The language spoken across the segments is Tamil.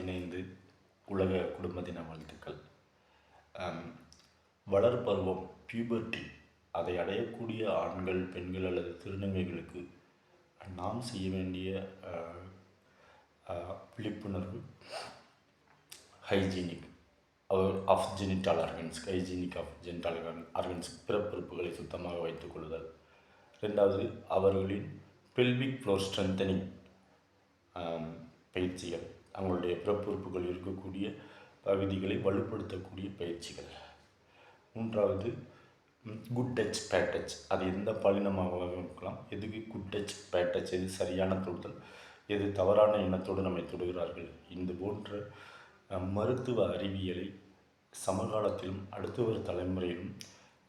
பதினைந்து உலக குடும்ப தின வாழ்த்துக்கள். வளர் வளர்பருவம் பியூபர்ட்டி அதை அடையக்கூடிய ஆண்கள் பெண்கள் அல்லது திருநங்கைகளுக்கு நாம் செய்ய வேண்டிய விழிப்புணர்வு hygienic of genital organs hygienic of genital organs பிறப்புறுப்புகளை சுத்தமாக வைத்துக் கொள்ளுதல். ரெண்டாவது அவர்களின் பெல்விக் ஃப்ளோர் ஸ்ட்ரென்தனிங் பயிற்சிகள். அவங்களுடைய பிறப்புறுப்புகள் இருக்கக்கூடிய பகுதிகளை வலுப்படுத்தக்கூடிய பயிற்சிகள். மூன்றாவது குட் டச் பேட் டச் அது எந்த பாலினமாக இருக்கலாம். எதுக்கு குட் டச் பேட் டச் எது சரியான தொடுதல் எது தவறான எண்ணத்தோடு நம்மை தொடுகிறார்கள். இந்த போன்ற மருத்துவ அறிவியலை சமகாலத்திலும் அடுத்து வரும் தலைமுறையிலும்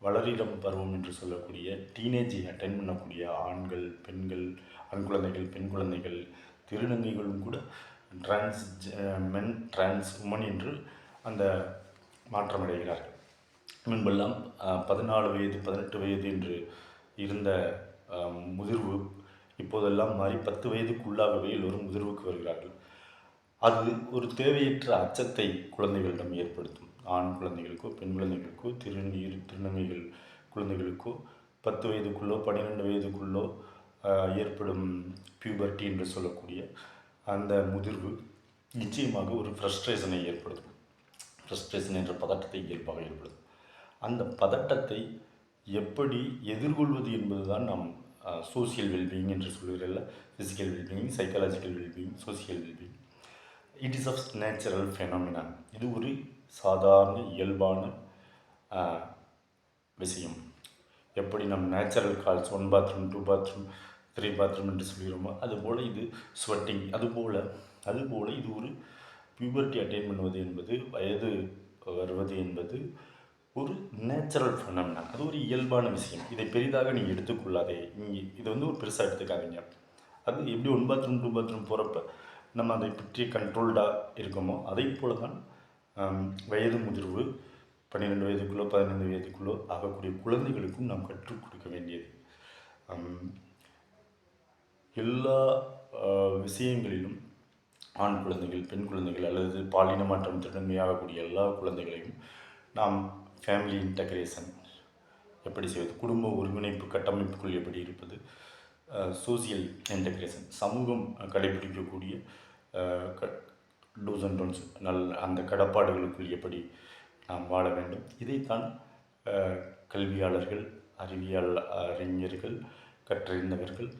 வளரிடம் பருவம் என்று சொல்லக்கூடிய டீனேஜை அட்டைன் பண்ணக்கூடிய ஆண்கள் பெண்கள் ஆண் குழந்தைகள் பெண் குழந்தைகள் திருநங்கைகளும் கூட டிரான்ஸ் மென் டிரான்ஸ் உமன் என்று அந்த மாற்றமடைகிறார்கள் முன்பெல்லாம் பதினாலு வயது பதினெட்டு வயது என்று இருந்த முதிர்வு இப்போதெல்லாம் மாறி பத்து வயதுக்குள்ளாகவே எல்லோரும் முதிர்வுக்கு வருகிறார்கள். அது ஒரு தேவையற்ற அச்சத்தை குழந்தைகளிடம் ஏற்படுத்தும். ஆண் குழந்தைகளுக்கோ பெண் குழந்தைகளுக்கோ திருநீர் திருநங்கைகள் குழந்தைகளுக்கோ பத்து வயதுக்குள்ளோ பன்னிரெண்டு வயதுக்குள்ளோ ஏற்படும் பியூபர்ட்டி என்று சொல்லக்கூடிய அந்த முதிர்வு நிச்சயமாக ஒரு ஃப்ரஸ்ட்ரேஷனை ஏற்படுத்தும். ஃப்ரஸ்ட்ரேஷன் என்ற பதட்டத்தை இயல்பாக ஏற்படுத்தும். அந்த பதட்டத்தை எப்படி எதிர்கொள்வது என்பதுதான் நாம் சோசியல் வெல்பீயிங் என்று சொல்கிறதில்ல physical wellbeing psychological wellbeing social wellbeing it is of natural phenomenon இது ஒரு சாதாரண இயல்பான விஷயம். எப்படி நம் natural calls one bathroom two bathroom three bathroom என்று சொல்கிறோமோ அதுபோல் இது ஸ்வெட்டிங் அதுபோல் அதுபோல் இது ஒரு பியூபர்ட்டி அட்டைன் பண்ணுவது என்பது வயது வருவது என்பது ஒரு நேச்சுரல் ஃபெனாமினா அது ஒரு இயல்பான விஷயம். இதை பெரிதாக நீங்கள் எடுத்துக்கொள்ளாதே. இங்கே இதை வந்து ஒரு பெருசாக எடுத்துக்காதீங்க. அது எப்படி ஒன் பாத்ரூம் டூ பாத்ரூம் போகிறப்ப நம்ம அதை பற்றி கண்ட்ரோல்டாக இருக்கோமோ அதே போல தான் வயது முதிர்வு பன்னிரெண்டு வயதுக்குள்ளோ பதினைந்து வயதுக்குள்ளோ ஆகக்கூடிய குழந்தைகளுக்கும் நாம் கற்றுக் கொடுக்க வேண்டியது. எல்லா விஷயங்களிலும் ஆண் குழந்தைகள் பெண் குழந்தைகள் அல்லது பாலின மாற்றம் திறமையாகக்கூடிய எல்லா குழந்தைகளையும் நாம் ஃபேமிலி இன்டகிரேஷன் எப்படி செய்வது? குடும்ப ஒருங்கிணைப்பு கட்டமைப்புக்குள் எப்படி இருப்பது? சோசியல் இன்டகிரேஷன் சமூகம் கடைபிடிக்கக்கூடிய டூஸ் அண்ட் டோன்ஸ் நல் அந்த கடப்பாடுகளுக்குள் எப்படி நாம் வாழ வேண்டும்? இதைத்தான் கல்வியாளர்கள் அறிவியல் அறிஞர்கள் கற்றறிந்தவர்கள்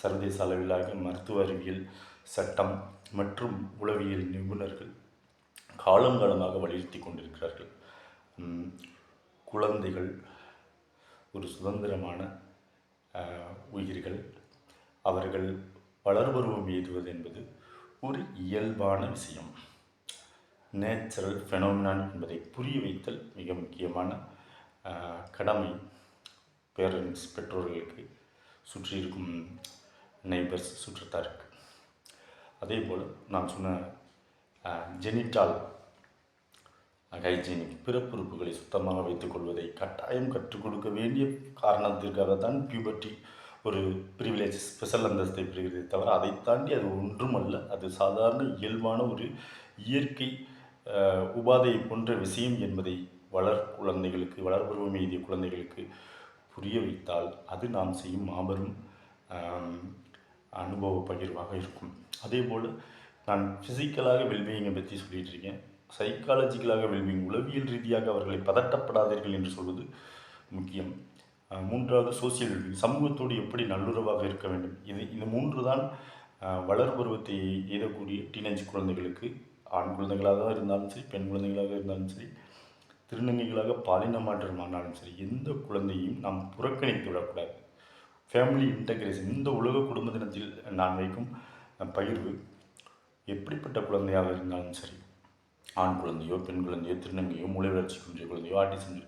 சர்வதேச அளவிலாக மருத்துவ அறிவியல் சட்டம் மற்றும் உளவியல் நிபுணர்கள் காலங்காலமாக வலியுறுத்தி கொண்டிருக்கிறார்கள். குழந்தைகள் ஒரு சுதந்திரமான உயிர்கள். அவர்கள் வளர்பருவம் எய்துவது என்பது ஒரு இயல்பான விஷயம். நேச்சுரல் ஃபெனோமினான் என்பதை புரிய வைத்தல் மிக முக்கியமான கடமை. பேரண்ட்ஸ் பெற்றோர்களுக்கு சுற்றி இருக்கும் நெய்பர்ஸ் சுற்றத்தாருக்கு. அதே போல் நான் சொன்ன ஜெனிட்டால் ஹைஜீனிக் பிறப்புறுப்புகளை சுத்தமாக வைத்துக்கொள்வதை கட்டாயம் கற்றுக் கொடுக்க வேண்டிய காரணத்திற்காக தான் பியூபர்ட்டி ஒரு ப்ரிவிலேஜ் ஸ்பெஷல் அந்தஸ்தை பெறுகிறதே தவிர அதை தாண்டி அது ஒன்றுமல்ல. அது சாதாரண இயல்பான ஒரு இயற்கை உபாதை உபாதையை போன்ற விஷயம் என்பதை வளர் குழந்தைகளுக்கு வளர்பருவம் எழுதிய குழந்தைகளுக்கு புரிய வைத்தால் அது நாம் செய்யும் மாபெரும் அனுபவ பகிர்வாக இருக்கும். அதே போல் நான் ஃபிசிக்கலாக வெல்பீயிங்கை பற்றி சொல்லிட்டு இருக்கேன் சைக்காலஜிக்கலாக வெல்பீயிங் உளவியல் ரீதியாக அவர்களை பதட்டப்படாதீர்கள் என்று சொல்வது முக்கியம். மூன்றாவது சோசியல் வெல்பீயிங் சமூகத்தோடு எப்படி நல்லுறவாக இருக்க வேண்டும்? இது இந்த மூன்று தான் வளர் பருவத்தை எய்தக்கூடிய டீனேஜ் குழந்தைகளுக்கு ஆண் குழந்தைகளாக இருந்தாலும் சரி பெண் குழந்தைகளாக இருந்தாலும் சரி திருநங்கைகளாக பாலின மாற்றமானாலும் சரி எந்த குழந்தையும் நாம் புறக்கணித்து விடக்கூடாது. ஃபேமிலி இன்டகிரேஷன் இந்த உலக குடும்ப தினத்தில் நான் வைக்கும் பகிர்வு எப்படிப்பட்ட குழந்தையாக இருந்தாலும் சரி ஆண் குழந்தையோ பெண் குழந்தையோ திருநங்கையோ மூளை வளர்ச்சி குன்றிய குழந்தையோ ஆட்டிசம்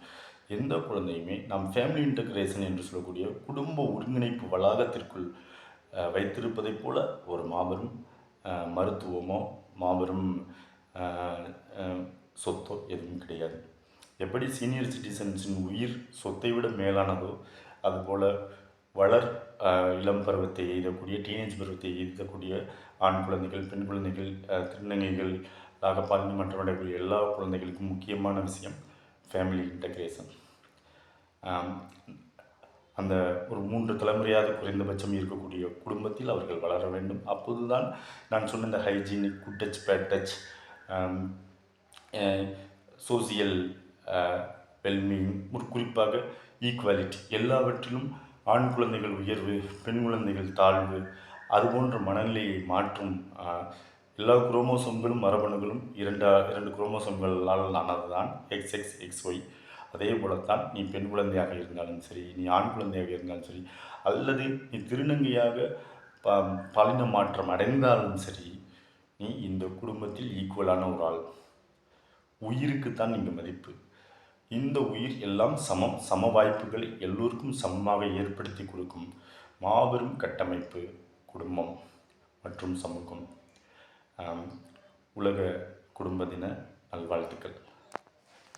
எந்த குழந்தையுமே நாம் ஃபேமிலி இன்டகிரேஷன் என்று சொல்லக்கூடிய குடும்ப ஒருங்கிணைப்பு வளாகத்திற்குள் வைத்திருப்பதைப் போல ஒரு மாபெரும் மருத்துவமோ மாபெரும் சொத்தோ எதுவும் கிடையாது. எப்படி சீனியர் சிட்டிசன்ஸின் உயிர் சொத்தை விட மேலானதோ அதுபோல் வளர் இளம் பருவத்தை எய்தக்கூடிய டீனேஜ் பருவத்தை எய்தக்கூடிய ஆண் குழந்தைகள் பெண் குழந்தைகள் திருநங்கைகள் ஆக பாலினம் அடையக்கூடிய எல்லா குழந்தைகளுக்கும் முக்கியமான விஷயம் ஃபேமிலி இன்டகிரேஷன் அந்த ஒரு மூன்று தலைமுறையாக குறைந்தபட்சம் இருக்கக்கூடிய குடும்பத்தில் அவர்கள் வளர வேண்டும். அப்போது தான் நான் சொன்ன இந்த hygienic good touch bad touch social wellbeing ஒரு குறிப்பாக ஈக்குவாலிட்டி எல்லாவற்றிலும் ஆண் குழந்தைகள் உயர்வு பெண் குழந்தைகள் தாழ்வு அதுபோன்ற மனநிலையை மாற்றும் எல்லா குரோமோசோம்களும் மரபணுகளும் இரண்டா இரண்டு குரோமோசோம்களால் ஆனது தான் எக்ஸ் எக்ஸ் எக்ஸ் ஒய் அதே போலத்தான் நீ பெண் குழந்தையாக இருந்தாலும் சரி நீ ஆண் குழந்தையாக இருந்தாலும் சரி அல்லது நீ திருநங்கையாக ப பாலின மாற்றம் அடைந்தாலும் சரி நீ இந்த குடும்பத்தில் ஈக்குவலான ஒரு ஆள். உயிருக்குத்தான் இங்கு மதிப்பு. இந்த உயிர் எல்லாம் சமம். சம வாய்ப்புகளை எல்லோருக்கும் சமமாக ஏற்படுத்தி கொடுக்கும். மாபெரும் கட்டமைப்பு குடும்பம் மற்றும் சமூகம். உலக குடும்ப தின நல்வாழ்த்துக்கள்.